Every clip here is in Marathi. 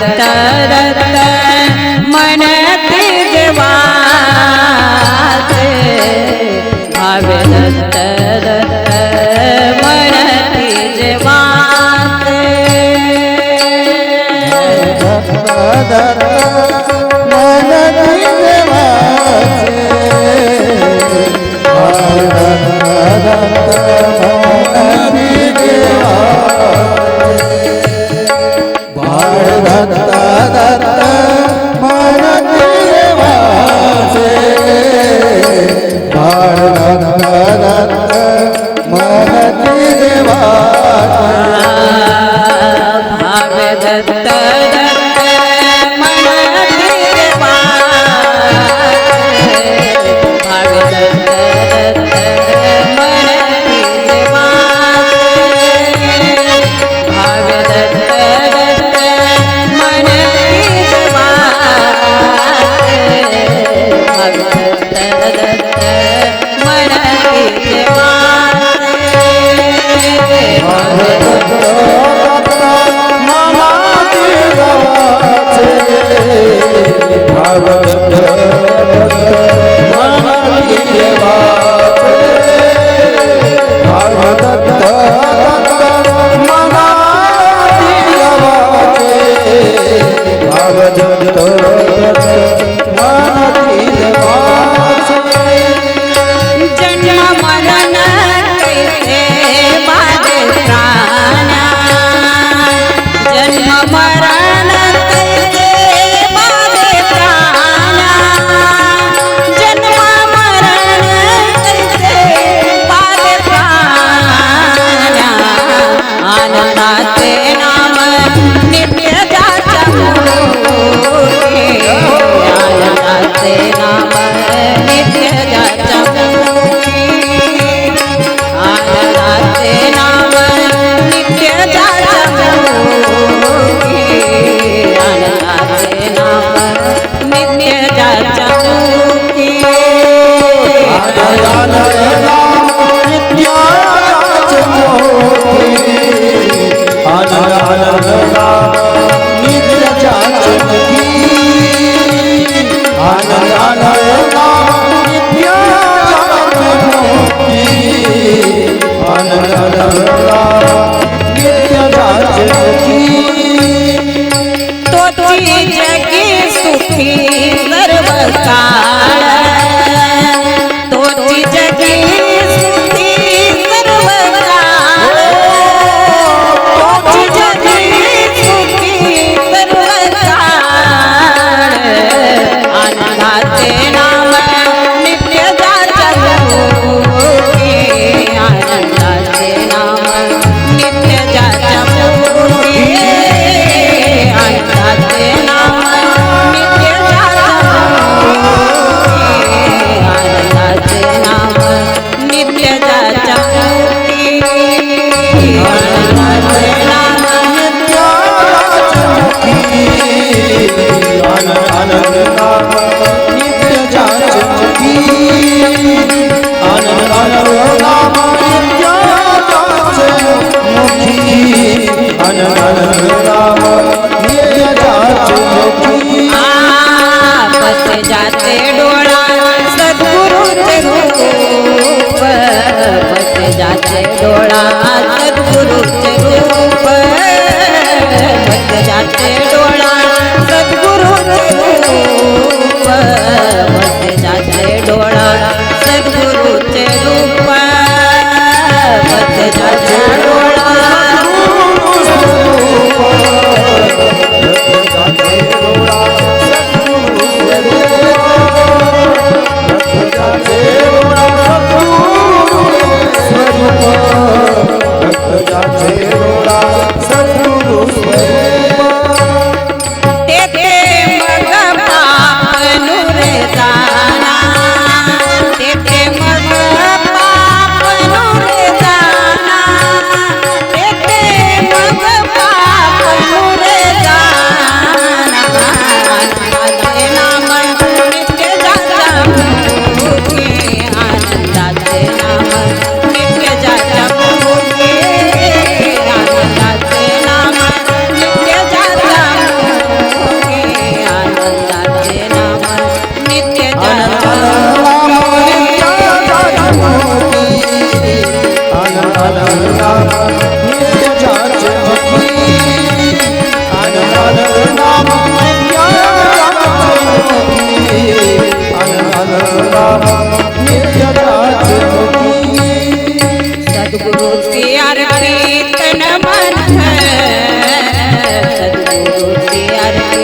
तरत म्हणत देवास भावेन तरत म्हणत देवास म्हणत देवास ತರ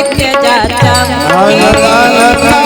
नित्य जाता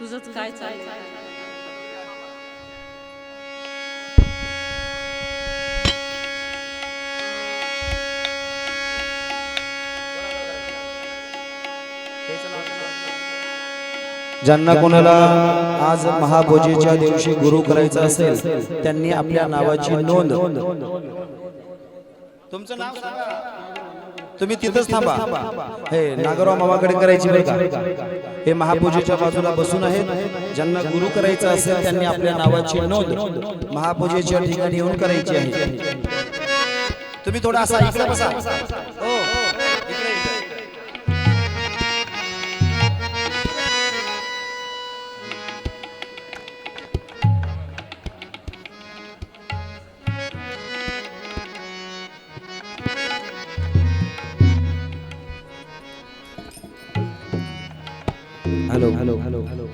तुझंच काय चाललंय? ज्यांना कोणाला आज महाभोजीच्या दिवशी गुरु करायचं असेल त्यांनी आपल्या नावाची नोंद. तुमचं नाव तुम्ही तिथंच थांबा. हे नागराव मामाकडे करायची बरं का? हे महापूजेच्या बाजूला बसून आहेत. ज्यांना गुरु करायचं असेल त्यांनी आपल्या नावाची नोंद महापूजेच्या ठिकाणी येऊन करायची आहे. तुम्ही थोडा असा बसा. हो.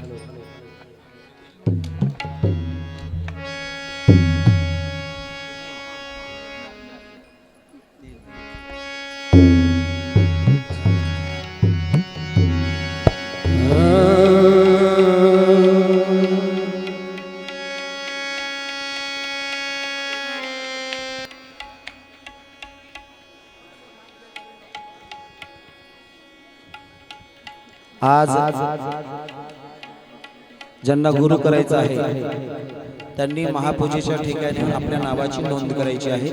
hello, hello. ज्यांना गुरु करायचं आहे त्यांनी महापूजेच्या ठिकाणी आपल्या नावाची नोंद करायची आहे.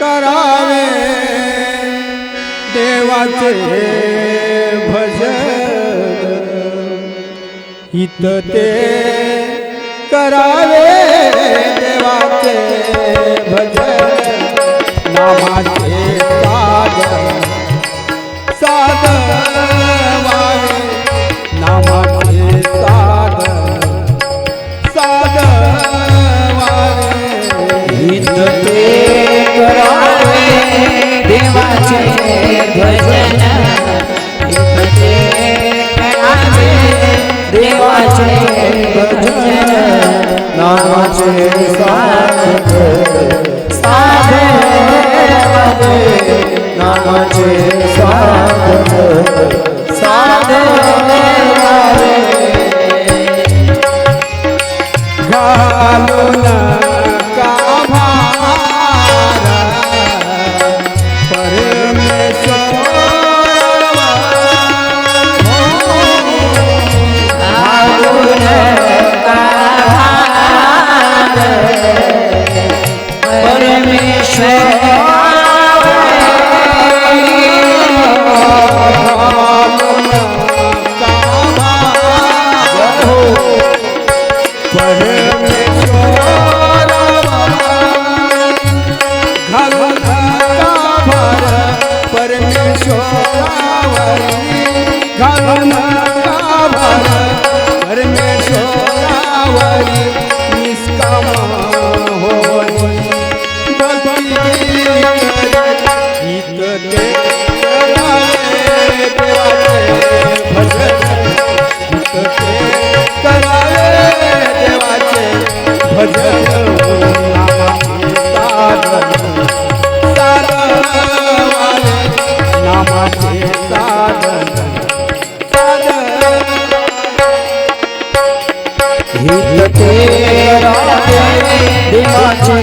करावे देवाचे हित ते करावे देवा के भजन। नामाचे साधन साधन वाले नामाचे साधन करावे देवाचे भजन। नामाचे साधन साधवावे नामाचे साधन साधवावे घालून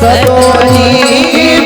सतोजी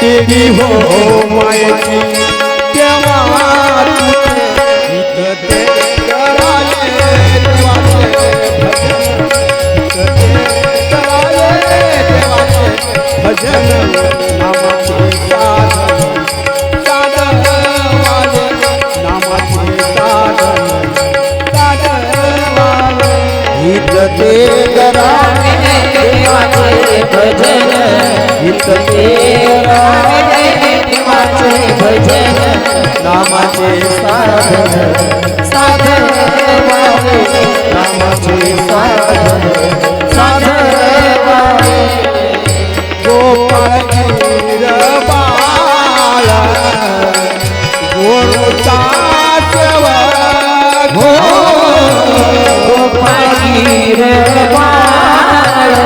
દેવી હો માયકી કેવા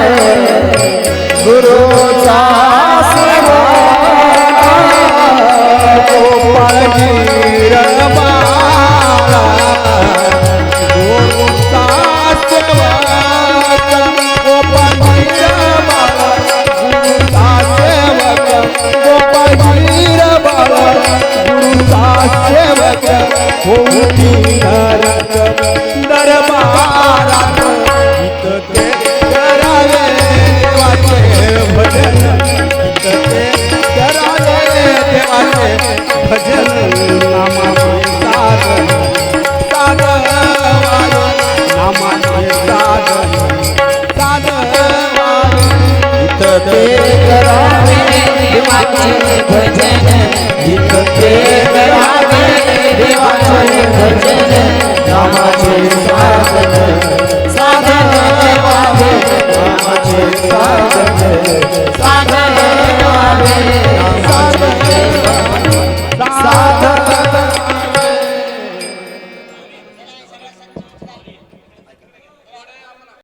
है Stop!